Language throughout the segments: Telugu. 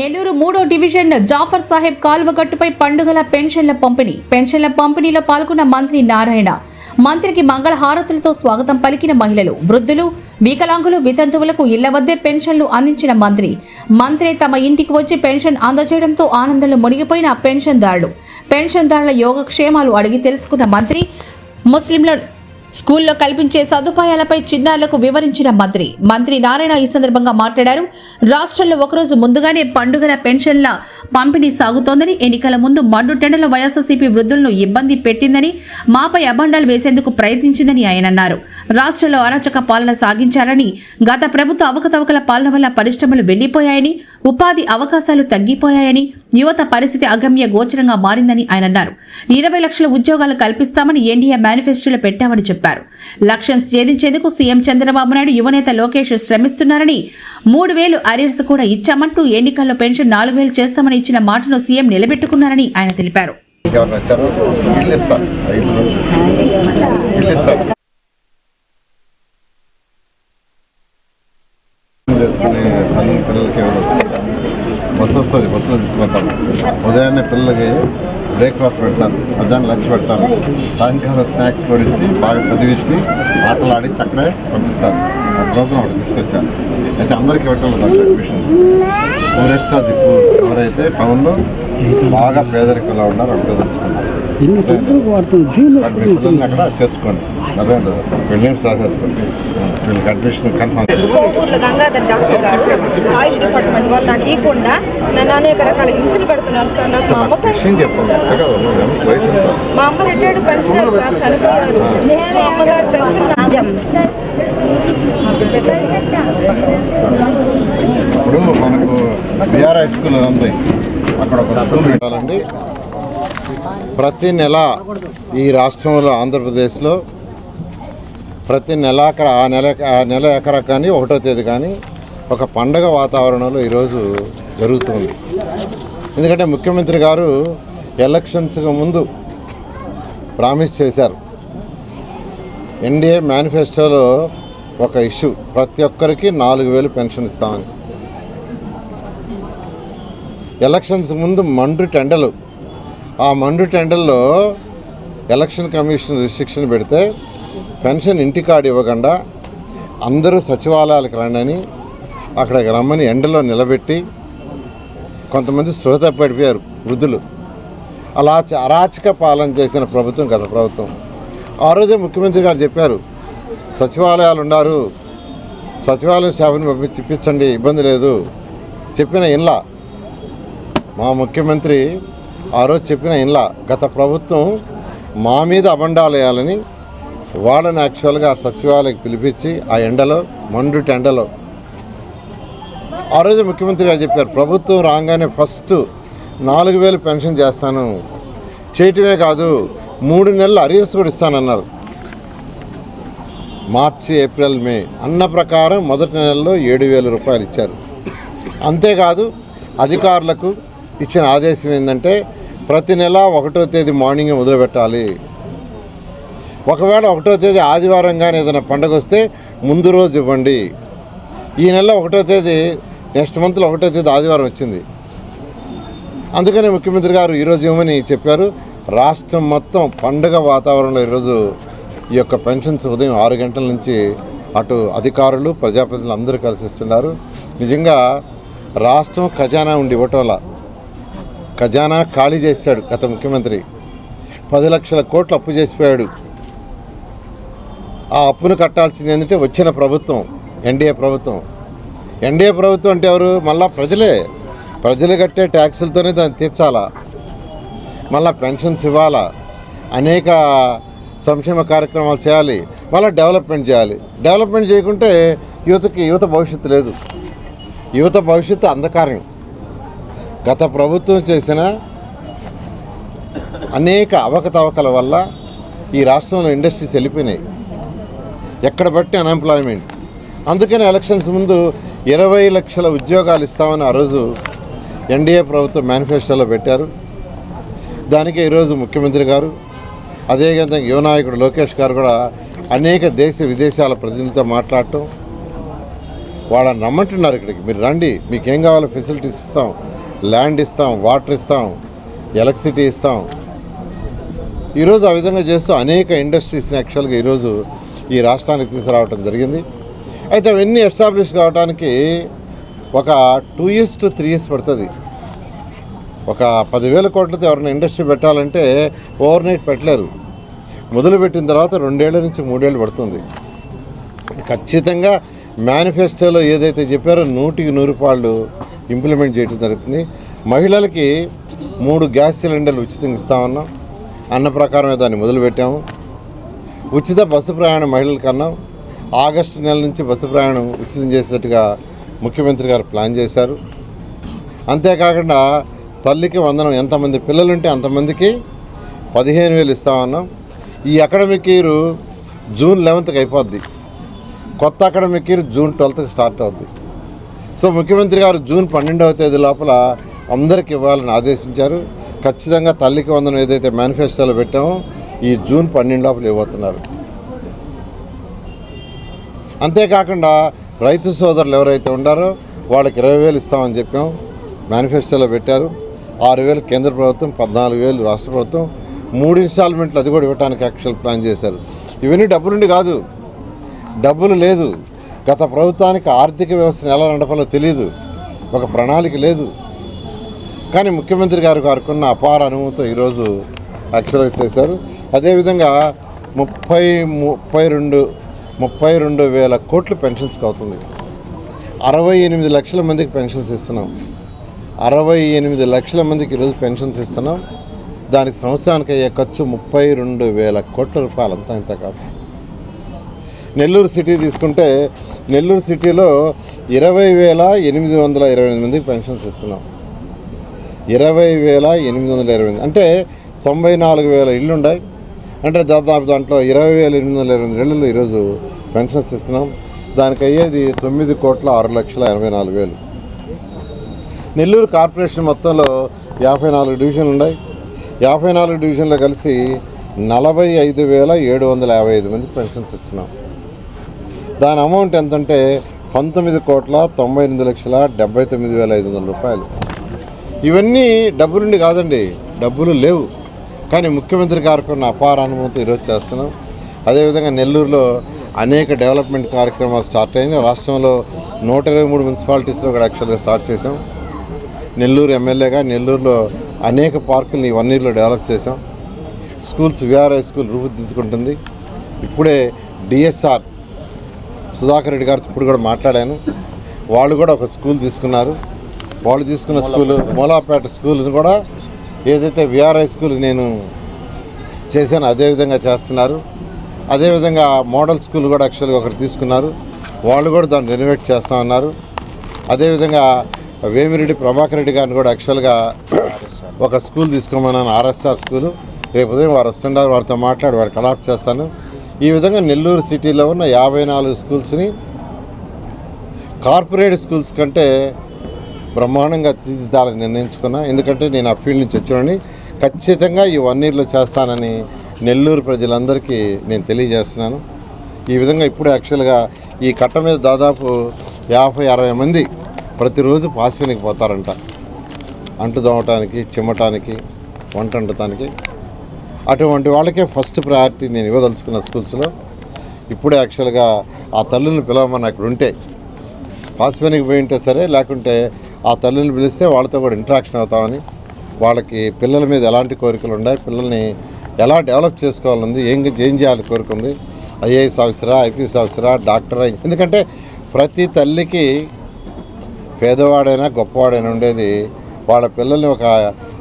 నెల్లూరు మూడో డివిజన్ జాఫర్ సాహెబ్ కాలువగట్టుపై పండుగల పెన్షన్ల పంపిణీ. పెన్షన్ల పంపిణీలో పాల్గొన్న మంత్రి నారాయణ. మంత్రికి మంగళ హారతులతో స్వాగతం పలికిన మహిళలు వృద్ధులు వికలాంగులు వితంతువులకు ఇళ్ళ వద్దే పెన్షన్లు అందించిన మంత్రి. మంత్రి తమ ఇంటికి వచ్చి పెన్షన్ అందజేయడంతో ఆనందంలో మునిగిపోయిన పెన్షన్దారులు. పెన్షన్దారుల యోగక్షేమాలు అడిగి తెలుసుకున్న మంత్రి ముస్లింల స్కూల్లో కల్పించే సదుపాయాలపై చిన్నారులకు వివరించిన మంత్రి. మంత్రి నారాయణ ఈ సందర్భంగా మాట్లాడారు. రాష్ట్రంలో ఒకరోజు ముందుగానే పండుగల పెన్షన్ల పంపిణీ సాగుతోందని ఎన్నికల ముందు మండు టెండల వైఎస్ఆర్సీపీ వృద్ధులను ఇబ్బంది పెట్టిందని మాపై అభండాలు వేసేందుకు ప్రయత్నించిందని ఆయన అన్నారు. రాష్ట్రంలో అరాచక పాలన సాగించారని గత ప్రభుత్వ అవకతవకల పాలన వల్ల పరిశ్రమలు వెళ్ళిపోయాయని ఉపాధి అవకాశాలు తగ్గిపోయాయని యువత పరిస్థితి అగమ్య గోచరంగా మారిందని ఆయన అన్నారు. ఇరవై లక్షల ఉద్యోగాలు కల్పిస్తామని ఎన్డీఏ మేనిఫెస్టోలో పెట్టామని చెప్పారు. లక్ష్యం ఛేదించేందుకు సీఎం చంద్రబాబు నాయుడు యువనేత లోకేష్ శ్రమిస్తున్నారని మూడు వేలు అరియర్స్ కూడా ఇచ్చామంటూ ఎన్నికల్లో పెన్షన్ నాలుగు వేలు చేస్తామని ఇచ్చిన మాటను సీఎం నిలబెట్టుకున్నారని ఆయన తెలిపారు. చేసుకుని పిల్లలకి బస్సు వస్తుంది బస్సులో తీసుకుంటాం ఉదయాన్నే పిల్లలకి బ్రేక్ఫాస్ట్ పెడతాను మధ్యాహ్నం లంచ్ పెడతాను సాయంకాలం స్నాక్స్ పొడిచి బాగా చదివించి ఆటలు ఆడించి అక్కడే పంపిస్తాను ఆ ప్రోగ్రామ్ ఒకటి తీసుకొచ్చాను అయితే అందరికీ పెట్టాలి దాంట్లో admissions. Purest of the poor ఎవరైతే టౌన్లో బాగా పేదరికంలో ఉన్నారో అక్కడ పిల్లల్ని అక్కడ చేర్చుకోండి. అదే ట్వంటీ మినిట్స్ రాసేసుకోండి వీళ్ళకి అడ్మిషన్ కన్ఫర్మ్ కోవూరులో గంగాధర్ డాక్టర్ గారు ఆయుష్ డిపార్ట్మెంట్ వాళ్ళు నాకు ఇవ్వకుండా నన్ను అనేక రకాల హింసలు పెడుతున్నారు సార్. నాకు మా అమ్మ నాకు విషయం చెప్పండి అంతే కదా నువ్వు ఎంత వయసు ఎంత? మా అమ్మ రిటైర్డ్ పెన్షన్ సార్ చనిపోయారు. నేను అమ్మగారి పెన్షన్ రాజం ఇప్పుడు మనకు బీఆర్ హై స్కూల్ ఉంది. అక్కడ ఒక స్కూల్ పెట్టాలండి. ప్రతి నెల ఈ రాష్ట్రంలో ఆంధ్రప్రదేశ్లో ప్రతి నెల ఆ నెల ఆ నెల ఎకరా కానీ ఒకటో తేదీ కానీ ఒక పండగ వాతావరణంలో ఈరోజు జరుగుతుంది. ఎందుకంటే ముఖ్యమంత్రి గారు ఎలక్షన్స్కి ముందు ప్రామిస్ చేశారు. ఎన్డీఏ మేనిఫెస్టోలో ఒక ఇష్యూ ప్రతి ఒక్కరికి నాలుగు వేలు పెన్షన్ ఇస్తామని. ఎలక్షన్స్ ముందు మండు టెండలు ఆ మండు టెండల్లో ఎలక్షన్ కమిషన్ రిస్ట్రిక్షన్ పెడితే పెన్షన్ ఇంటికాడు ఇవ్వకుండా అందరూ సచివాలయాలకు రండి అక్కడికి రమ్మని ఎండలో నిలబెట్టి కొంతమంది స్పృహ తప్పిపోయారు వృద్ధులు. అలా అరాచక పాలన చేసిన ప్రభుత్వం గత ప్రభుత్వం. ఆ రోజే ముఖ్యమంత్రి గారు చెప్పారు సచివాలయాలు ఉన్నారు సచివాలయం సేవను పంపించి ఇబ్బంది లేదు. చెప్పిన ఇన్లా మా ముఖ్యమంత్రి ఆ రోజు చెప్పిన ఇన్లా గత ప్రభుత్వం మా మీద అబండాలు వేయాలని వాళ్ళని యాక్చువల్గా సచివాలయకి పిలిపించి ఆ ఎండలో మండుటి ఎండలో ఆ రోజు ముఖ్యమంత్రి గారు చెప్పారు ప్రభుత్వం రాగానే ఫస్ట్ నాలుగు వేలు పెన్షన్ చేస్తాను. చేయటమే కాదు మూడు నెలలు అరియర్స్ కూడా ఇస్తానన్నారు. మార్చి ఏప్రిల్ మే అన్న ప్రకారం మొదటి నెలలో ఏడు వేల రూపాయలు ఇచ్చారు. అంతేకాదు అధికారులకు ఇచ్చిన ఆదేశం ఏంటంటే ప్రతి నెల ఒకటో తేదీ మార్నింగ్ మొదలుపెట్టాలి. ఒకవేళ ఒకటో తేదీ ఆదివారం కానీ ఏదైనా పండగ వస్తే ముందు రోజు ఇవ్వండి. ఈ నెల ఒకటో తేదీ నెక్స్ట్ మంత్లో ఒకటో తేదీ ఆదివారం వచ్చింది. అందుకనే ముఖ్యమంత్రి గారు ఈరోజు ఇవ్వమని చెప్పారు. రాష్ట్రం మొత్తం పండగ వాతావరణంలో ఈరోజు ఈ యొక్క పెన్షన్స్ ఉదయం ఆరు గంటల నుంచి అటు అధికారులు ప్రజాప్రతినిధులు అందరూ కలిసి ఇస్తున్నారు. నిజంగా రాష్ట్రం ఖజానా ఉండి ఇవ్వటంలా ఖజానా ఖాళీ చేశాడు గత ముఖ్యమంత్రి. పది లక్షల కోట్లు అప్పు చేసిపోయాడు. ఆ అప్పును కట్టాల్సింది ఏంటంటే వచ్చిన ప్రభుత్వం ఎన్డీఏ ప్రభుత్వం. ఎన్డీఏ ప్రభుత్వం అంటే ఎవరు? మళ్ళీ ప్రజలే. ప్రజలు కట్టే ట్యాక్సులతోనే దాన్ని తీర్చాలా? మళ్ళా పెన్షన్స్ ఇవ్వాలా? అనేక సంక్షేమ కార్యక్రమాలు చేయాలి. మళ్ళీ డెవలప్మెంట్ చేయాలి. డెవలప్మెంట్ చేయకుంటే యువతకి యువత భవిష్యత్తు లేదు. యువత భవిష్యత్తు అంధకారం. గత ప్రభుత్వం చేసిన అనేక అవకతవకల వల్ల ఈ రాష్ట్రంలో ఇండస్ట్రీస్ వెళ్ళిపోయినాయి. ఎక్కడ బట్టి అన్ఎంప్లాయ్మెంట్ అందుకని ఎలక్షన్స్ ముందు ఇరవై లక్షల ఉద్యోగాలు ఇస్తామని ఆ రోజు ఎన్డీఏ ప్రభుత్వం మేనిఫెస్టోలో పెట్టారు. దానికి ఈరోజు ముఖ్యమంత్రి గారు అదేవిధంగా యువ నాయకుడు లోకేష్ గారు కూడా అనేక దేశ విదేశాల ప్రతినిధులతో మాట్లాడటం. వాళ్ళని రమ్మంటున్నారు ఇక్కడికి. మీరు రండి మీకేం కావాలో ఫెసిలిటీస్ ఇస్తాం ల్యాండ్ ఇస్తాం వాటర్ ఇస్తాం ఎలక్ట్రిసిటీ ఇస్తాం. ఈరోజు ఆ విధంగా చేస్తూ అనేక ఇండస్ట్రీస్ని యాక్చువల్గా ఈరోజు ఈ రాష్ట్రానికి తీసుకురావటం జరిగింది. అయితే అవన్నీ ఎస్టాబ్లిష్ కావడానికి ఒక two years to three years పడుతుంది. ఒక పదివేల కోట్లతో ఎవరైనా ఇండస్ట్రీ పెట్టాలంటే ఓవర్ నైట్ పెట్టలేరు. మొదలుపెట్టిన తర్వాత రెండేళ్ళ నుంచి మూడేళ్ళు పడుతుంది. ఖచ్చితంగా మేనిఫెస్టోలో ఏదైతే చెప్పారో నూటికి నూరు పాళ్ళు ఇంప్లిమెంట్ చేయడం జరుగుతుంది. మహిళలకి మూడు గ్యాస్ సిలిండర్లు ఉచితంగా ఇస్తామన్నాం అన్న ప్రకారమే దాన్ని మొదలుపెట్టాము. ఉచిత బస్సు ప్రయాణం మహిళలకు అన్నాం ఆగస్టు నెల నుంచి బస్సు ప్రయాణం ఉచితం చేసేట్టుగా ముఖ్యమంత్రి గారు ప్లాన్ చేశారు. అంతేకాకుండా తల్లికి వందనం ఎంతమంది పిల్లలుంటే అంతమందికి పదిహేను వేలు ఇస్తామన్నాం. ఈ అకాడమిక్ ఇయర్ జూన్ లెవెన్త్కి అయిపోద్ది. కొత్త అకాడమిక్ ఇయర్ జూన్ ట్వెల్త్కి స్టార్ట్ అవుద్ది. సో ముఖ్యమంత్రి గారు జూన్ పన్నెండవ తేదీ లోపల అందరికి ఇవ్వాలని ఆదేశించారు. ఖచ్చితంగా తల్లికి వందనం ఏదైతే మేనిఫెస్టోలో పెట్టామో ఈ జూన్ పన్నెండు లోపల ఇవ్వబోతున్నారు. అంతేకాకుండా రైతు సోదరులు ఎవరైతే ఉండారో వాళ్ళకి ఇరవై వేలు ఇస్తామని చెప్పాం. మేనిఫెస్టోలో పెట్టారు. ఆరు వేలు కేంద్ర ప్రభుత్వం పద్నాలుగు వేలు రాష్ట్ర ప్రభుత్వం మూడు ఇన్స్టాల్మెంట్లు అది కూడా ఇవ్వడానికి యాక్చువల్ ప్లాన్ చేశారు. ఇవన్నీ డబ్బులుండి కాదు. డబ్బులు లేదు. గత ప్రభుత్వానికి ఆర్థిక వ్యవస్థను ఎలా నడపాలో తెలియదు ఒక ప్రణాళిక లేదు. కానీ ముఖ్యమంత్రి గారు గారుకున్న అపార అనుభవంతో ఈరోజు యాక్చువల్గా చేశారు. అదేవిధంగా ముప్పై ముప్పై రెండు ముప్పై రెండు వేల కోట్లు పెన్షన్స్కి అవుతుంది. అరవై ఎనిమిది లక్షల మందికి పెన్షన్స్ ఇస్తున్నాం. అరవై ఎనిమిది లక్షల మందికి ఈరోజు పెన్షన్స్ ఇస్తున్నాం. దానికి సంవత్సరానికి అయ్యే ఖర్చు ముప్పై రెండు వేల కోట్ల రూపాయలు అంతా ఇంత కాదు. నెల్లూరు సిటీ తీసుకుంటే నెల్లూరు సిటీలో ఇరవై వేల ఎనిమిది వందల ఇరవై ఎనిమిది మందికి పెన్షన్స్ ఇస్తున్నాం. ఇరవై వేల ఎనిమిది వందల ఇరవై ఎనిమిది అంటే తొంభై నాలుగు వేల ఇళ్ళు ఉన్నాయి అంటే దాదాపు దాంట్లో ఇరవై వేల ఎనిమిది వందల ఇరవై రెండు ఈరోజు పెన్షన్స్ ఇస్తున్నాం. దానికి అయ్యేది తొమ్మిది కోట్ల ఆరు లక్షల ఎనభై నాలుగు వేలు. నెల్లూరు కార్పొరేషన్ మొత్తంలో యాభై నాలుగు డివిజన్లు ఉన్నాయి. యాభై నాలుగు డివిజన్లు కలిసి నలభై ఐదు వేల ఏడు వందల యాభై ఐదు మంది పెన్షన్స్ ఇస్తున్నాం. దాని అమౌంట్ ఎంతంటే పంతొమ్మిది కోట్ల తొంభై ఎనిమిది లక్షల డెబ్బై తొమ్మిది వేల ఐదు వందల రూపాయలు. ఇవన్నీ డబ్బులుండి కాదండి డబ్బులు లేవు. కానీ ముఖ్యమంత్రి గారికి ఉన్న అపార అనుభవంతో ఈరోజు చేస్తున్నాం. అదేవిధంగా నెల్లూరులో అనేక డెవలప్మెంట్ కార్యక్రమాలు స్టార్ట్ అయినాయి రాష్ట్రంలో నూట ఇరవై మూడు మున్సిపాలిటీస్లో కూడా యాక్చువల్గా స్టార్ట్ చేసాం నెల్లూరు ఎమ్మెల్యేగా నెల్లూరులో అనేక పార్కుల్ని ఈ వన్ ఇయర్లో డెవలప్ చేసాం స్కూల్స్ విఆర్ఐ స్కూల్ రూపుదిద్దుకుంటుంది. ఇప్పుడే డిఎస్ఆర్ సుధాకర్ రెడ్డి గారితో ఇప్పుడు కూడా మాట్లాడాను. వాళ్ళు కూడా ఒక స్కూల్ తీసుకున్నారు. వాళ్ళు తీసుకున్న స్కూల్ మూలాపేట స్కూల్ని కూడా ఏదైతే విఆర్ఐ స్కూల్ నేను చేశాను అదే విధంగా చేస్తున్నారు. అదేవిధంగా మోడల్ స్కూల్ కూడా యాక్చువల్గా ఒకరు తీసుకున్నారు. వాళ్ళు కూడా దాన్ని రెనోవేట్ చేస్తా ఉన్నారు. అదేవిధంగా వేమిరెడ్డి ప్రభాకర్ రెడ్డి గారిని కూడా యాక్చువల్గా ఒక స్కూల్ తీసుకోమన్నాను ఆర్ఎస్ఆర్ స్కూల్ రేపు ఉదయం వారు వస్తున్నారు వారితో మాట్లాడి వారికి అడాప్ట్ చేస్తాను. ఈ విధంగా నెల్లూరు సిటీలో ఉన్న యాభై నాలుగు స్కూల్స్ని కార్పొరేట్ స్కూల్స్ కంటే బ్రహ్మాండంగా తీర్చిదాలని నిర్ణయించుకున్నా. ఎందుకంటే నేను ఆ ఫీల్డ్ నుంచి వచ్చానని ఖచ్చితంగా ఈ వన్ ఇయర్లో చేస్తానని నెల్లూరు ప్రజలందరికీ నేను తెలియజేస్తున్నాను. ఈ విధంగా ఇప్పుడు యాక్చువల్గా ఈ కట్ట మీద దాదాపు యాభై అరవై మంది ప్రతిరోజు పాసిపోయినకి పోతారంట. అంటు దోమటానికి చిమ్మటానికి వంట వండటానికి అటువంటి వాళ్ళకే ఫస్ట్ ప్రయారిటీ నేను ఇవ్వదలుచుకున్న స్కూల్స్లో. ఇప్పుడే యాక్చువల్గా ఆ తల్లులను పిలవమని అక్కడ ఉంటే పాసిపోయినకి పోయి ఉంటే సరే లేకుంటే ఆ తల్లిని పిలిస్తే వాళ్ళతో కూడా ఇంటరాక్షన్ అవుతామని వాళ్ళకి పిల్లల మీద ఎలాంటి కోరికలు ఉన్నాయి పిల్లల్ని ఎలా డెవలప్ చేసుకోవాలని ఏం ఏం చేయాలి కోరిక ఉంది ఐఏఎస్ ఆఫీసరా ఐపీఎస్ ఆఫీసరా డాక్టరా ఎందుకంటే ప్రతి తల్లికి పేదవాడైనా గొప్పవాడైనా ఉండేది వాళ్ళ పిల్లల్ని ఒక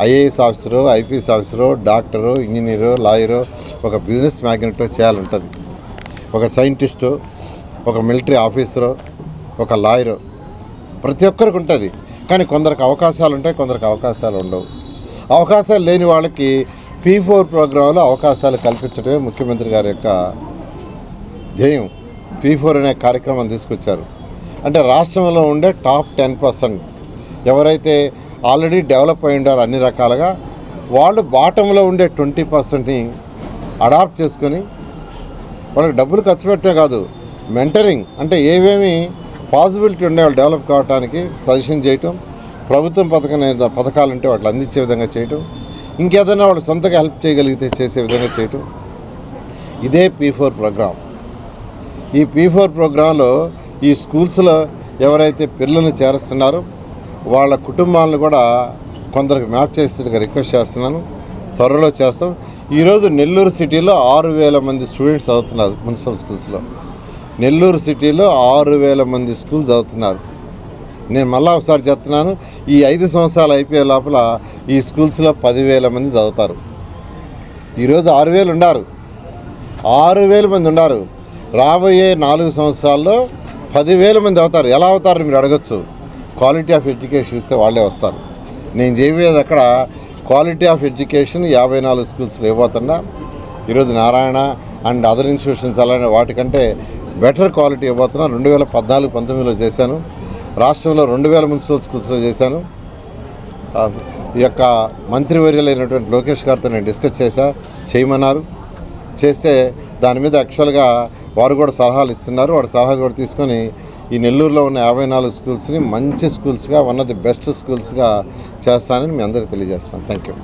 IAS officer IPS officer doctor engineer lawyer ఒక బిజినెస్ మ్యాగ్నెట్ చేయాలంటుంది. ఒక సైంటిస్టు ఒక మిలిటరీ ఆఫీసరు ఒక లాయరు ప్రతి ఒక్కరికి ఉంటుంది. కానీ కొందరికి అవకాశాలు ఉంటాయి కొందరికి అవకాశాలు ఉండవు. అవకాశాలు లేని వాళ్ళకి పీ ఫోర్ ప్రోగ్రాంలో అవకాశాలు కల్పించడమే ముఖ్యమంత్రి గారి యొక్క ధ్యేయం. పీ ఫోర్ అనే కార్యక్రమం తీసుకొచ్చారు. అంటే రాష్ట్రంలో ఉండే టాప్ టెన్ పర్సెంట్ ఎవరైతే ఆల్రెడీ డెవలప్ అయి ఉండారో అన్ని రకాలుగా వాళ్ళు బాటంలో ఉండే ట్వంటీ పర్సెంట్ని అడాప్ట్ చేసుకొని వాళ్ళకి డబ్బులు ఖర్చు పెట్టే కాదు మెంటరింగ్ అంటే ఏవేమి పాసిబిలిటీ ఉండే వాళ్ళు డెవలప్ కావడానికి సజెషన్ చేయటం ప్రభుత్వం పథకం పథకాలు ఉంటే వాటిని అందించే విధంగా చేయటం ఇంకేదైనా వాళ్ళు సొంతగా హెల్ప్ చేయగలిగితే చేసే విధంగా చేయటం. ఇదే పీ ఫోర్ ప్రోగ్రాం ఈ పీ ఫోర్ ప్రోగ్రాంలో ఈ స్కూల్స్లో ఎవరైతే పిల్లల్ని చేరుస్తున్నారో వాళ్ళ కుటుంబాలను కూడా కొందరికి మ్యాప్ చేసేట్టుగా రిక్వెస్ట్ చేస్తున్నాను. త్వరలో చేస్తాం. ఈరోజు నెల్లూరు సిటీలో ఆరు వేల మంది స్టూడెంట్స్ చదువుతున్నారు మున్సిపల్ స్కూల్స్లో. నెల్లూరు సిటీలో ఆరు వేల మంది స్కూల్ చదువుతున్నారు. నేను మళ్ళీ ఒకసారి చెప్తున్నాను ఈ ఐదు సంవత్సరాలు అయిపోయే లోపల ఈ స్కూల్స్లో పదివేల మంది చదువుతారు. ఈరోజు ఆరు వేలు ఉండారు. ఆరు వేల మంది ఉన్నారు రాబోయే నాలుగు సంవత్సరాల్లో పదివేల మంది అవుతారు. ఎలా అవుతారని మీరు అడగచ్చు. క్వాలిటీ ఆఫ్ ఎడ్యుకేషన్ ఇస్తే వాళ్ళే వస్తారు. నేను చేయబోయేది అక్కడ క్వాలిటీ ఆఫ్ ఎడ్యుకేషన్ యాభై నాలుగు స్కూల్స్లో ఇవ్వబోతున్నా. ఈరోజు నారాయణ అండ్ అదర్ ఇన్స్టిట్యూషన్స్ అలానే వాటికంటే బెటర్ క్వాలిటీ ఇవ్వబోతున్నా. రెండు వేల పద్నాలుగు పంతొమ్మిదిలో చేశాను. రాష్ట్రంలో రెండు వేల మున్సిపల్ స్కూల్స్లో చేశాను. ఈ యొక్క మంత్రివర్యులైనటువంటి లోకేష్ గారితో నేను డిస్కస్ చేశా. చేయమన్నారు. చేస్తే దాని మీద యాక్చువల్గా వారు కూడా సలహాలు ఇస్తున్నారు. వాడు సలహా కూడా తీసుకొని ఈ నెల్లూరులో ఉన్న యాభై నాలుగు స్కూల్స్ని మంచి స్కూల్స్గా వన్ ఆఫ్ ది బెస్ట్ స్కూల్స్గా చేస్తానని మీ అందరికీ తెలియజేస్తాను థ్యాంక్ యూ